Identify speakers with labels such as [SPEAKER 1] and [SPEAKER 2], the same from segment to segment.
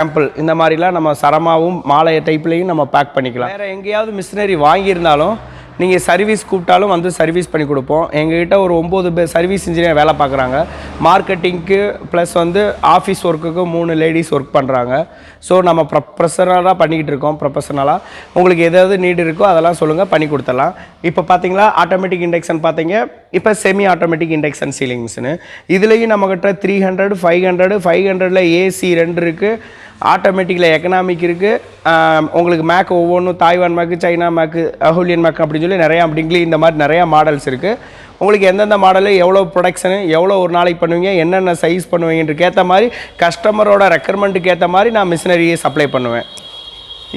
[SPEAKER 1] Sample இந்த மாதிரிலாம் நம்ம சரமாகவும் மாலை டைப்லேயும் நம்ம பேக் பண்ணிக்கலாம். வேறு எங்கேயாவது மிஷினரி வாங்கியிருந்தாலும் நீங்கள் சர்வீஸ் கூப்பிட்டாலும் வந்து சர்வீஸ் பண்ணி கொடுப்போம். எங்ககிட்ட ஒரு ஒம்பது பேர் சர்வீஸ் இன்ஜினியர் வேலை பார்க்குறாங்க. மார்க்கெட்டிங்க்கு ப்ளஸ் வந்து ஆஃபீஸ் ஒர்க்குக்கு மூணு லேடிஸ் ஒர்க் பண்ணுறாங்க ஸோ நம்ம ப்ரொஃபஷனலாக பண்ணிக்கிட்டு இருக்கோம் ப்ரொஃபஷனலாக உங்களுக்கு எதாவது நீடு இருக்கோ அதெல்லாம் சொல்லுங்கள் பண்ணி கொடுத்துடலாம். இப்போ பார்த்தீங்களா ஆட்டோமேட்டிக் இண்டக்ஷன் பார்த்தீங்க இப்போ செமி ஆட்டோமேட்டிக் இண்டக்ஷன் சீலிங்ஸ்னு இதுலேயும் நம்மக்கிட்ட three hundred five hundred five ஹண்ட்ரடில் ஏசி ரெண்டு இருக்குது ஆட்டோமேட்டிக்கில் எக்கனாமிக் இருக்குது உங்களுக்கு மேக் ஒவ்வொன்றும் தாய்வான் மேக்கு சைனா மேக்கு அஹூலியன் மேக் அப்படின்னு சொல்லி நிறையா அப்படிங்களே இந்த மாதிரி நிறையா மாடல்ஸ் இருக்குது உங்களுக்கு எந்தெந்த மாடலு எவ்வளோ ப்ரொடக்ஷனு எவ்வளோ ஒரு நாளைக்கு பண்ணுவீங்க என்னென்ன சைஸ் பண்ணுவீங்கன்றக்கு ஏற்ற மாதிரி கஸ்டமரோட ரெக்குயர்மெண்ட்டுக்கு ஏற்ற மாதிரி நான் மிஷினரியை சப்ளை பண்ணுவேன்.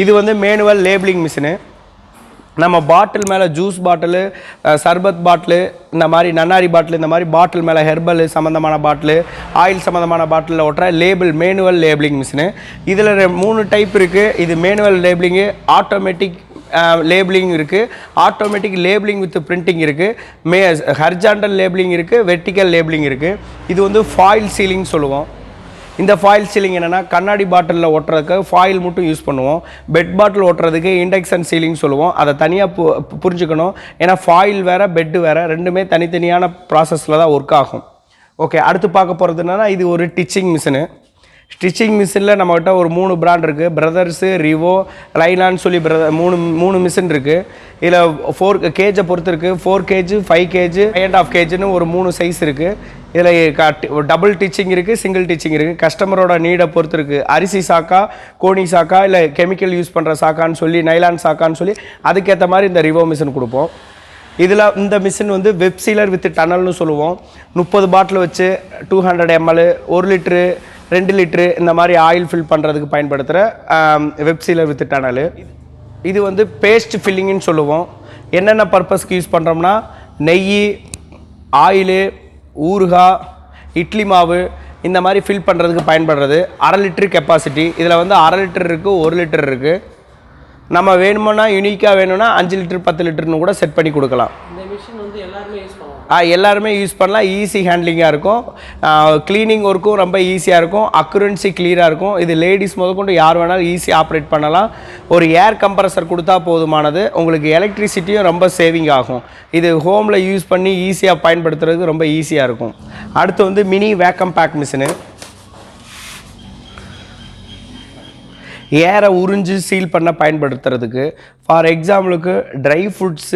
[SPEAKER 1] இது வந்து மேனுவல் லேபிளிங் மிஷினு நம்ம பாட்டில் மேலே ஜூஸ் பாட்டிலு சர்பத் பாட்டிலு இந்த மாதிரி நன்னாரி பாட்டில் இந்த மாதிரி பாட்டில் மேலே ஹெர்பல் சம்மந்தமான பாட்டிலு ஆயில் சம்மந்தமான பாட்டிலில் ஒட்டுற லேபிள் மேனுவல் லேபிளிங் மிஷினு இதில் மூணு டைப் இருக்குது இது மேனுவல் லேபிளிங்கு ஆட்டோமேட்டிக் லேபிளிங் இருக்குது ஆட்டோமேட்டிக் லேபிளிங் வித் பிரிண்டிங் இருக்குது மே ஹர்ஜாண்டல் லேபிளிங் இருக்குது வெர்டிக்கல் லேபிளிங் இருக்குது இது வந்து ஃபாயில் சீலிங் சொல்லுவோம். இந்த ஃபாயில் சீலிங் என்னென்னா கண்ணாடி பாட்டிலில் ஒட்டுறதுக்கு ஃபாயில் மட்டும் யூஸ் பண்ணுவோம். பெட் பாட்டில் ஒட்டுறதுக்கு இண்டக்ஷன் சீலிங் சொல்லுவோம். அதை தனியாக பு புரிஞ்சுக்கணும். ஏன்னா ஃபாயில் வேறு பெட்டு வேறு ரெண்டுமே தனித்தனியான ப்ராசஸில் தான் ஒர்க் ஆகும். ஓகே அடுத்து பார்க்க போகிறது என்னென்னா இது ஒரு டிச்சிங் மிஷினு ஸ்டிச்சிங் மிஷினில் நம்மகிட்ட ஒரு மூணு பிராண்ட் இருக்குது பிரதர்ஸு ரிவோ லைலான்னு சொல்லி பிரதர் மூணு மூணு மிஷின் இருக்குது இதில் ஃபோர் கேஜை பொறுத்து இருக்குது four KG five KG five and half கேஜின்னு ஒரு மூணு சைஸ் இருக்குது இதில் டபுள் டிச்சிங் இருக்குது சிங்கிள் டீச்சிங் இருக்குது கஸ்டமரோட நீடை பொறுத்து இருக்குது அரிசி சாக்கா கோணி சாக்கா இல்லை கெமிக்கல் யூஸ் பண்ணுற சாக்கான்னு சொல்லி நைலான் சாக்கான்னு சொல்லி அதுக்கேற்ற மாதிரி இந்த ரிவோ மிஷின் கொடுப்போம். இதில் இந்த மிஷின் வந்து வெப் சீலர் வித் டனல்னு சொல்லுவோம். முப்பது பாட்டில் வச்சு டூ ஹண்ட்ரட் எம்எல் ஒரு லிட்ரு ரெண்டு லிட்ரு இந்த மாதிரி ஆயில் ஃபில் பண்ணுறதுக்கு பயன்படுத்துகிற வெப்சீலர் வித் இது வந்து பேஸ்ட் ஃபில்லிங்னு சொல்லுவோம். என்னென்ன பர்பஸ்க்கு யூஸ் பண்ணுறோம்னா நெய் ஆயிலு ஊறுகாய் இட்லி மாவு இந்த மாதிரி ஃபில் பண்ணுறதுக்கு பயன்படுறது. அரை லிட்டரு கெப்பாசிட்டி இதில் வந்து அரை லிட்டர் இருக்குது ஒரு லிட்டர் இருக்குது நம்ம வேணுமோன்னா யூனிக்காக வேணும்னா அஞ்சு லிட்டர் பத்து லிட்டர்னு கூட செட் பண்ணி கொடுக்கலாம்.
[SPEAKER 2] இந்த மிஷின் வந்து எல்லாருமே யூஸ்
[SPEAKER 1] எல்லாருமே யூஸ் பண்ணலாம். ஈஸி ஹேண்ட்லிங்காக இருக்கும். க்ளீனிங் ஒர்க்கும் ரொம்ப ஈஸியாக இருக்கும். அக்குரன்சி கிளியராக இருக்கும். இது லேடிஸ் முதற்கொண்டு யார் வேணாலும் ஈஸியாக ஆப்ரேட் பண்ணலாம். ஒரு ஏர் கம்ப்ரஸர் கொடுத்தா போதுமானது. உங்களுக்கு எலக்ட்ரிசிட்டியும் ரொம்ப சேவிங் ஆகும். இது ஹோமில் யூஸ் பண்ணி ஈஸியாக பயன்படுத்துறதுக்கு ரொம்ப ஈஸியாக இருக்கும். அடுத்து வந்து மினி வேக்கம் பேக் மிஷினு ஏரை உறிஞ்சு சீல் பண்ண பயன்படுத்துறதுக்கு. ஃபார் எக்ஸாம்பிளுக்கு ட்ரை ஃப்ரூட்ஸு